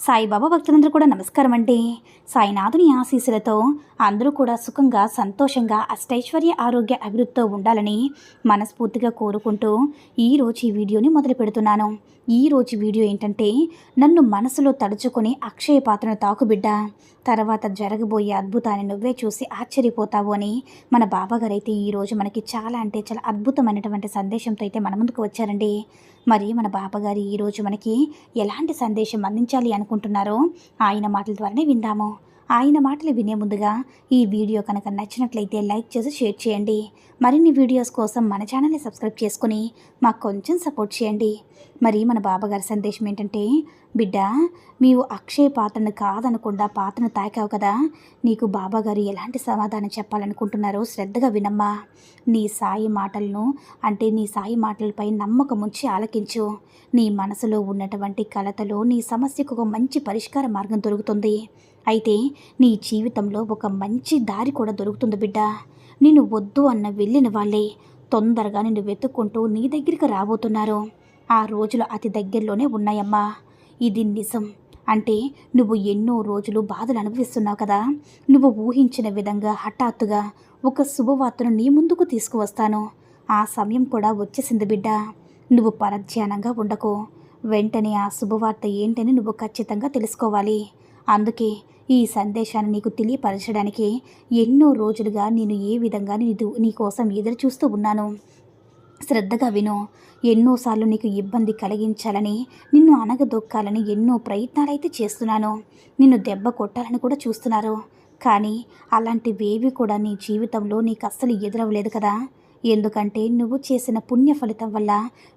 సాయిబాబా భక్తులందరూ కూడా నమస్కారం అండి. సాయినాథుని ఆశీస్సులతో అందరూ కూడా సుఖంగా సంతోషంగా అష్టైశ్వర్య ఆరోగ్య అభివృద్ధితో ఉండాలని మనస్ఫూర్తిగా కోరుకుంటూ ఈరోజు ఈ వీడియోని మొదలు పెడుతున్నాను. ఈరోజు వీడియో ఏంటంటే నన్ను మనసులో తడుచుకొని అక్షయ పాత్రను తాకుబిడ్డ తర్వాత జరగబోయే అద్భుతాన్ని నువ్వే చూసి ఆశ్చర్యపోతావు అని మన బాబాగారు అయితే ఈరోజు మనకి చాలా అంటే చాలా అద్భుతమైనటువంటి సందేశంతో అయితే మన ముందుకు వచ్చారండి. మరి మన బాబాగారు ఈరోజు మనకి ఎలాంటి సందేశం అందించాలి అని అనుకుంటున్నారో ఆయన మాటల ద్వారానే విందాము. ఆయన మాటలు వినే ముందుగా ఈ వీడియో కనుక నచ్చినట్లయితే లైక్ చేసి షేర్ చేయండి. మరిన్ని వీడియోస్ కోసం మన ఛానల్ని సబ్స్క్రైబ్ చేసుకుని మాకు కొంచెం సపోర్ట్ చేయండి. మరి మన బాబాగారి సందేశం ఏంటంటే బిడ్డ నీవు అక్షయ పాత్రను కాదనకుండా పాత్రను తాకావు కదా. నీకు బాబాగారు ఎలాంటి సమాధానం చెప్పాలనుకుంటున్నారో శ్రద్ధగా వినమ్మా. నీ సాయి మాటలను అంటే నీ సాయి మాటలపై నమ్మకం ఉంచి ఆలకించు. నీ మనసులో ఉన్నటువంటి కలతలో నీ సమస్యకు ఒక మంచి పరిష్కార మార్గం దొరుకుతుంది. అయితే నీ జీవితంలో ఒక మంచి దారి కూడా దొరుకుతుంది బిడ్డ. నిన్ను వద్దు అన్న వెళ్ళిన వాళ్ళే తొందరగా నిన్ను వెతుక్కుంటూ నీ దగ్గరికి రాబోతున్నారు. ఆ రోజులు అతి దగ్గరలోనే ఉన్నాయమ్మా. ఇది నిజం. అంటే నువ్వు ఎన్నో రోజులు బాధలు అనుభవిస్తున్నావు కదా. నువ్వు ఊహించిన విధంగా హఠాత్తుగా ఒక శుభవార్తను నీ ముందుకు తీసుకువస్తాను. ఆ సమయం కూడా వచ్చేసింది బిడ్డ. నువ్వు పరధ్యానంగా ఉండకు. వెంటనే ఆ శుభవార్త ఏంటని నువ్వు ఖచ్చితంగా తెలుసుకోవాలి. అందుకే ఈ సందేశాన్ని నీకు తెలియపరచడానికి ఎన్నో రోజులుగా నేను ఏ విధంగా నీదు నీ కోసం ఎదురు చూస్తూ ఉన్నాను. శ్రద్ధగా విను. ఎన్నోసార్లు నీకు ఇబ్బంది కలిగించాలని నిన్ను అనగదొక్కాలని ఎన్నో ప్రయత్నాలైతే చేస్తున్నాను. నిన్ను దెబ్బ కొట్టాలని కూడా చూస్తున్నారు. కానీ అలాంటివేవి కూడా నీ జీవితంలో నీకు అస్సలు ఎదురవ్వలేదు కదా. ఎందుకంటే నువ్వు చేసిన పుణ్య ఫలితం వల్ల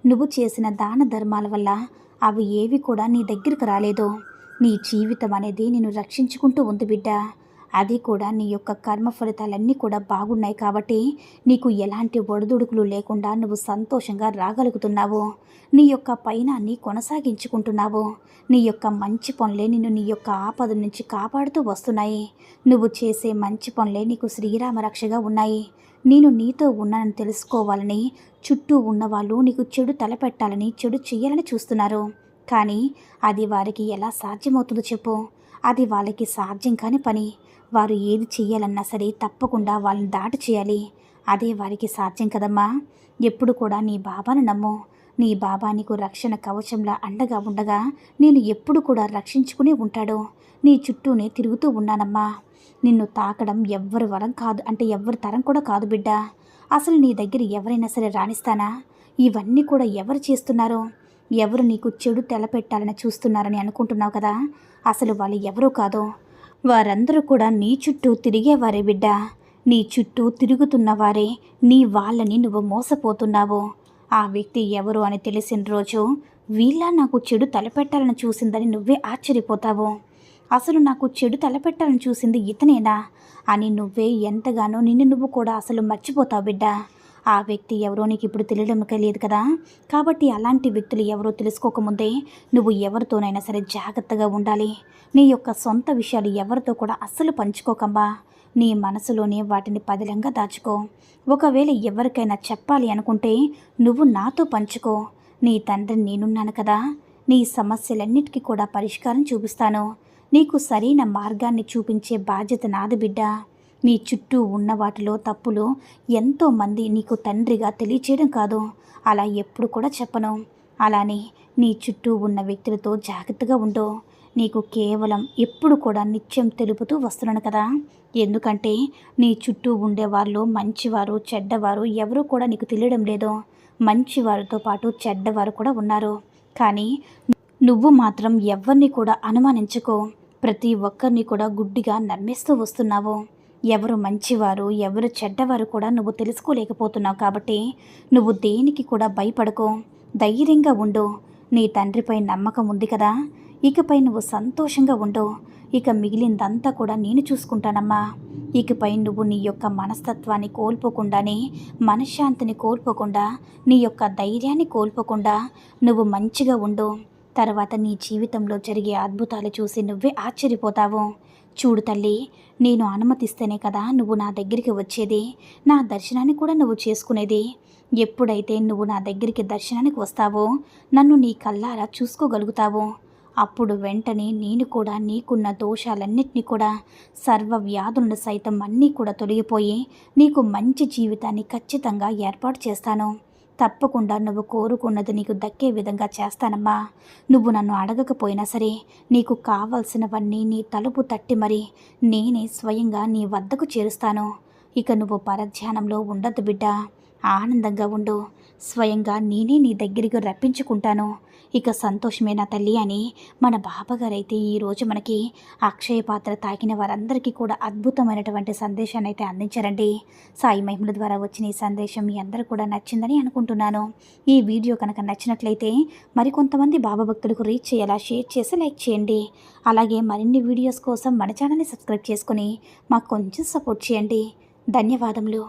నువ్వు చేసిన దాన ధర్మాల వల్ల అవి ఏవి కూడా నీ దగ్గరకు రాలేదు. నీ జీవితం అనేది నేను రక్షించుకుంటూ ఉంది బిడ్డ. అది కూడా నీ యొక్క కర్మ ఫలితాలన్నీ కూడా బాగున్నాయి కాబట్టి నీకు ఎలాంటి ఒడిదుడుకులు లేకుండా నువ్వు సంతోషంగా రాగలుగుతున్నావు. నీ యొక్క పయనాన్ని కొనసాగించుకుంటున్నావు. నీ యొక్క మంచి పనులే నిన్ను నీ యొక్క ఆపద నుంచి కాపాడుతూ వస్తున్నాయి. నువ్వు చేసే మంచి పనులే నీకు శ్రీరామ రక్షగా ఉన్నాయి. నేను నీతో ఉన్నానని తెలుసుకోవాలని చుట్టూ ఉన్నవాళ్ళు నీకు చెడు తలపెట్టాలని చెడు చేయాలని చూస్తున్నారు. కానీ అది వారికి ఎలా సాధ్యమవుతుందో చెప్పు. అది వాళ్ళకి సాధ్యం కాని పని. వారు ఏది చేయాలన్నా సరే తప్పకుండా వాళ్ళని దాటి చేయాలి. అదే వారికి సాధ్యం కదమ్మా. ఎప్పుడు కూడా నీ బాబాను నమ్ము. నీ బాబా నీకు రక్షణ కవచంలా అండగా ఉండగా నేను ఎప్పుడు కూడా రక్షించుకునే ఉంటాడు. నీ చుట్టూనే తిరుగుతూ ఉన్నానమ్మా. నిన్ను తాకడం ఎవ్వరి వరం కాదు అంటే ఎవ్వరి తరం కూడా కాదు బిడ్డ. అసలు నీ దగ్గర ఎవరైనా సరే రాణిస్తానా? ఇవన్నీ కూడా ఎవరు చేస్తున్నారో? ఎవరు నీకు చెడు తెలపెట్టాలని చూస్తున్నారని అనుకుంటున్నావు కదా? అసలు వాళ్ళు ఎవరూ కాదు? వారందరూ కూడా నీ చుట్టూ తిరిగేవారే బిడ్డ. నీ చుట్టూ తిరుగుతున్నవారే నీ వాళ్ళని నువ్వు మోసపోతున్నావు. ఆ వ్యక్తి ఎవరు అని తెలిసిన రోజు వీళ్ళ నాకు చెడు తలపెట్టాలని చూసిందని నువ్వే ఆశ్చర్యపోతావు. అసలు నాకు చెడు తలపెట్టాలని చూసింది ఇతనేనా? అని నువ్వే ఎంతగానో నిన్ను నువ్వు కూడా అసలు మర్చిపోతావు బిడ్డ. ఆ వ్యక్తి ఎవరో నీకు ఇప్పుడు తెలియడం లేదు కదా? కాబట్టి అలాంటి వ్యక్తులు ఎవరో తెలుసుకోకముందే నువ్వు ఎవరితోనైనా సరే జాగ్రత్తగా ఉండాలి. నీ యొక్క సొంత విషయాలు ఎవరితో కూడా అస్సలు పంచుకోకమ్మా నీ మనసులోనే వాటిని పదిలంగా దాచుకో. ఒకవేళ ఎవరికైనా చెప్పాలి అనుకుంటే నువ్వు నాతో పంచుకో. నీ తండ్రి నేనున్నాను కదా. నీ సమస్యలన్నిటికీ కూడా పరిష్కారం చూపిస్తాను. నీకు సరైన మార్గాన్ని చూపించే బాధ్యత నాది బిడ్డ. నీ చుట్టూ ఉన్న వాటిలో తప్పులు ఎంతోమంది నీకు తండ్రిగా తెలియచేయడం కాదు. అలా ఎప్పుడు కూడా చెప్పను. అలానే నీ చుట్టూ ఉన్న వ్యక్తులతో జాగ్రత్తగా ఉండు. నీకు కేవలం ఎప్పుడు కూడా నిత్యం తెలుపుతూ వస్తున్నాను కదా. ఎందుకంటే నీ చుట్టూ ఉండేవాళ్ళు మంచివారు చెడ్డవారు ఎవరు కూడా నీకు తెలియడం లేదు. మంచివారితో పాటు చెడ్డవారు కూడా ఉన్నారు. కానీ నువ్వు మాత్రం ఎవరిని కూడా అనుమానించుకో. ప్రతి ఒక్కరిని కూడా గుడ్డిగా నమ్మేస్తూ వస్తున్నావు. ఎవరు మంచివారు ఎవరు చెడ్డవారు కూడా నువ్వు తెలుసుకోలేకపోతున్నావు కాబట్టి నువ్వు దేనికి కూడా భయపడకో. ధైర్యంగా ఉండు. నీ తండ్రిపై నమ్మకం ఉంది కదా? ఇకపై నువ్వు సంతోషంగా ఉండు. ఇక మిగిలిందంతా కూడా నేను చూసుకుంటానమ్మా. ఇకపై నువ్వు నీ యొక్క మనస్తత్వాన్ని కోల్పోకుండానే మనశ్శాంతిని కోల్పోకుండా నీ యొక్క ధైర్యాన్ని కోల్పోకుండా నువ్వు మంచిగా ఉండు. తర్వాత నీ జీవితంలో జరిగే అద్భుతాలు చూసి నువ్వే ఆశ్చర్యపోతావు. చూడు తల్లి నేను అనుమతిస్తేనే కదా నువ్వు నా దగ్గరికి వచ్చేది. నా దర్శనాన్ని కూడా నువ్వు చేసుకునేది. ఎప్పుడైతే నువ్వు నా దగ్గరికి దర్శనానికి వస్తావో నన్ను నీ కల్లారా చూసుకోగలుగుతావు. అప్పుడు వెంటనే నేను కూడా నీకున్న దోషాలన్నిటినీ కూడా సర్వ వ్యాధులను సైతం అన్నీ కూడా తొలగిపోయి నీకు మంచి జీవితాన్ని ఖచ్చితంగా ఏర్పాటు చేస్తాను. తప్పకుండా నువ్వు కోరుకున్నది నీకు దక్కే విధంగా చేస్తానమ్మా. నువ్వు నన్ను అడగకపోయినా సరే నీకు కావలసినవన్నీ నీ తలుపు తట్టి మరి నేనే స్వయంగా నీ వద్దకు చేరుస్తాను. ఇక నువ్వు పరధ్యానంలో ఉండద్దు బిడ్డ. ఆనందంగా ఉండు. స్వయంగా నేనే నీ దగ్గరికి రప్పించుకుంటాను. ఇక సంతోషమే నా తల్లి అని మన బాబాగారైతే ఈరోజు మనకి అక్షయ పాత్ర తాకిన వారందరికీ కూడా అద్భుతమైనటువంటి సందేశాన్ని అయితే అందించారండి. సాయి మహిమల ద్వారా వచ్చిన ఈ సందేశం మీ అందరూ కూడా నచ్చిందని అనుకుంటున్నాను. ఈ వీడియో కనుక నచ్చినట్లయితే మరికొంతమంది బాబా భక్తులకు రీచ్ చేయాలా షేర్ చేసి లైక్ చేయండి. అలాగే మరిన్ని వీడియోస్ కోసం మన ఛానల్ని సబ్స్క్రైబ్ చేసుకొని మాకు కొంచెం సపోర్ట్ చేయండి. ధన్యవాదములు.